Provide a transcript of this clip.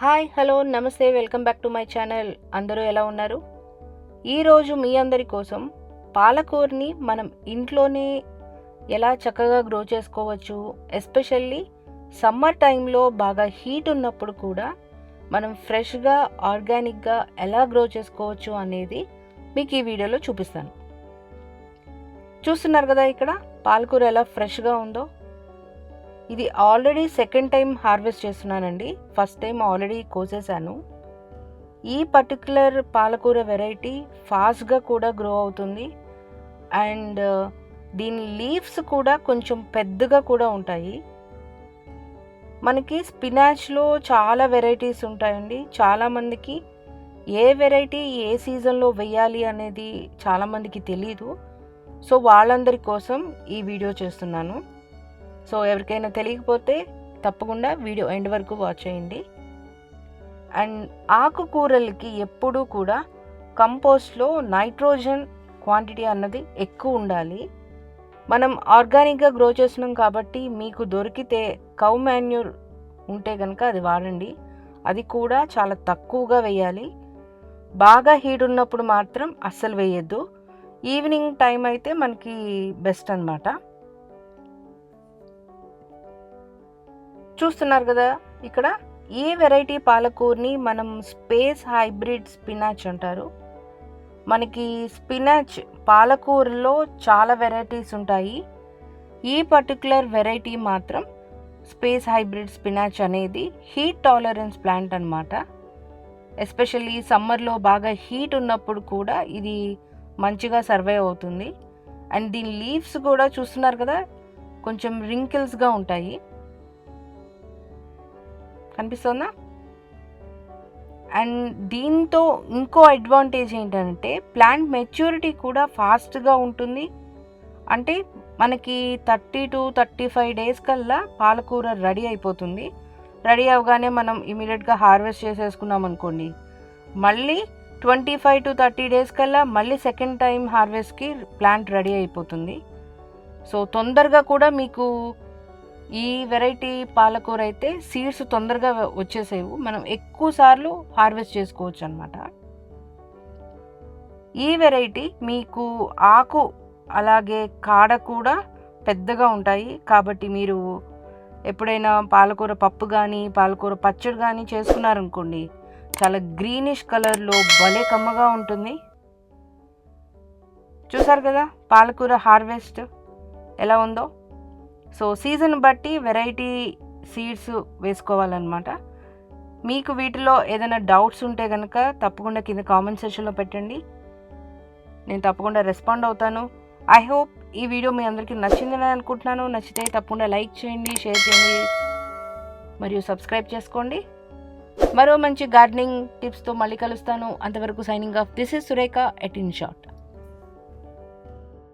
Hi hello నమస్తే welcome back to my channel. అందరూ ఎలా ఉన్నారు? ఈరోజు మీ అందరి కోసం పాలకూరని మనం ఇంట్లోనే ఎలా చక్కగా గ్రో చేసుకోవచ్చు ఎస్పెషల్లీ సమ్మర్ టైంలో బాగా హీట్ ఉన్నప్పుడు కూడా మనం ఫ్రెష్గా ఆర్గానిక్గా ఎలా గ్రో చేసుకోవచ్చు అనేది మీకు ఈ వీడియోలో చూపిస్తాను. చూస్తున్నారు కదా ఇక్కడ పాలకూర ఎలా ఫ్రెష్గా ఉందో? ఇది ఆల్రెడీ సెకండ్ టైం హార్వెస్ట్ చేస్తున్నానండి. ఫస్ట్ టైం ఆల్రెడీ కోసేసాను ఈ పర్టికులర్ పాలకూర వెరైటీ ఫాస్ట్గా కూడా గ్రో అవుతుంది. అండ్ uh, దీని లీవ్స్ కూడా కొంచెం పెద్దగా కూడా ఉంటాయి. మనకి స్పినాచ్లో చాలా వెరైటీస్ ఉంటాయండి. చాలామందికి ఏ వెరైటీ ఏ సీజన్లో వేయాలి అనేది చాలామందికి తెలీదు. సో వాళ్ళందరి కోసం ఈ వీడియో చేస్తున్నాను. సో ఎవరికైనా తెలియకపోతే తప్పకుండా వీడియో ఎండ్ వరకు వాచ్ చేయండి. అండ్ ఆకుకూరలకి ఎప్పుడూ కూడా కంపోస్ట్లో నైట్రోజన్ క్వాంటిటీ అన్నది ఎక్కువ ఉండాలి. మనం ఆర్గానిక్గా గ్రో చేస్తున్నాం కాబట్టి మీకు దొరికితే కౌ మాన్యూర్ ఉంటే కనుక అది వాడండి. అది కూడా చాలా తక్కువగా వేయాలి. బాగా హీట్ ఉన్నప్పుడు మాత్రం అస్సలు వేయద్దు. ఈవినింగ్ టైం అయితే మనకి బెస్ట్ అనమాట చూస్తున్నారు కదా ఇక్కడ ఈ వెరైటీ పాలకూరని మనం స్పేస్ హైబ్రిడ్ స్పినాచ్ అంటారు? మనకి స్పినాచ్ పాలకూరలో చాలా వెరైటీస్ ఉంటాయి. ఈ పర్టికులర్ వెరైటీ మాత్రం స్పేస్ హైబ్రిడ్ స్పినాచ్ అనేది హీట్ టాలరెన్స్ ప్లాంట్ అనమాట ఎస్పెషల్లీ సమ్మర్లో బాగా హీట్ ఉన్నప్పుడు కూడా ఇది మంచిగా సర్వైవ్ అవుతుంది. అండ్ దీని లీవ్స్ కూడా చూస్తున్నారు కదా కొంచెం రింకిల్స్గా ఉంటాయి. కనిపిస్తుందా? అండ్ దీంతో ఇంకో అడ్వాంటేజ్ ఏంటంటే ప్లాంట్ మెచ్యూరిటీ కూడా ఫాస్ట్గా ఉంటుంది. అంటే మనకి thirty to thirty five days కల్లా పాలకూర రెడీ అయిపోతుంది. రెడీ అవగానే మనం ఇమీడియట్గా హార్వెస్ట్ చేసేసుకున్నాం అనుకోండి. మళ్ళీ twenty five to thirty days కల్లా మళ్ళీ సెకండ్ టైం హార్వెస్ట్కి ప్లాంట్ రెడీ అయిపోతుంది. సో తొందరగా కూడా మీకు ఈ వెరైటీ పాలకూర అయితే సీడ్స్ తొందరగా వచ్చేసేవు. మనం ఎక్కువ సార్లు హార్వెస్ట్ చేసుకోవచ్చు అనమాట ఈ వెరైటీ మీకు ఆకు అలాగే కాడ కూడా పెద్దగా ఉంటాయి. కాబట్టి మీరు ఎప్పుడైనా పాలకూర పప్పు కానీ పాలకూర పచ్చడి కానీ చేసుకున్నారనుకోండి చాలా గ్రీనిష్ కలర్లో భలే కమ్మగా ఉంటుంది. చూసారు కదా పాలకూర హార్వెస్ట్ ఎలా ఉందో? సో సీజన్ బట్టి వెరైటీ సీడ్స్ వేసుకోవాలన్నమాట. మీకు వీటిలో ఏదైనా డౌట్స్ ఉంటే కనుక తప్పకుండా కింద కామెంట్ సెక్షన్లో పెట్టండి. నేను తప్పకుండా రెస్పాండ్ అవుతాను. ఐ హోప్ ఈ వీడియో మీ అందరికీ నచ్చిందని అనుకుంటున్నాను. నచ్చితే తప్పకుండా లైక్ చేయండి షేర్ చేయండి మరియు సబ్స్క్రైబ్ చేసుకోండి. మరో మంచి గార్డెనింగ్ టిప్స్తో మళ్ళీ కలుస్తాను. అంతవరకు signing off. This is Surekha at in short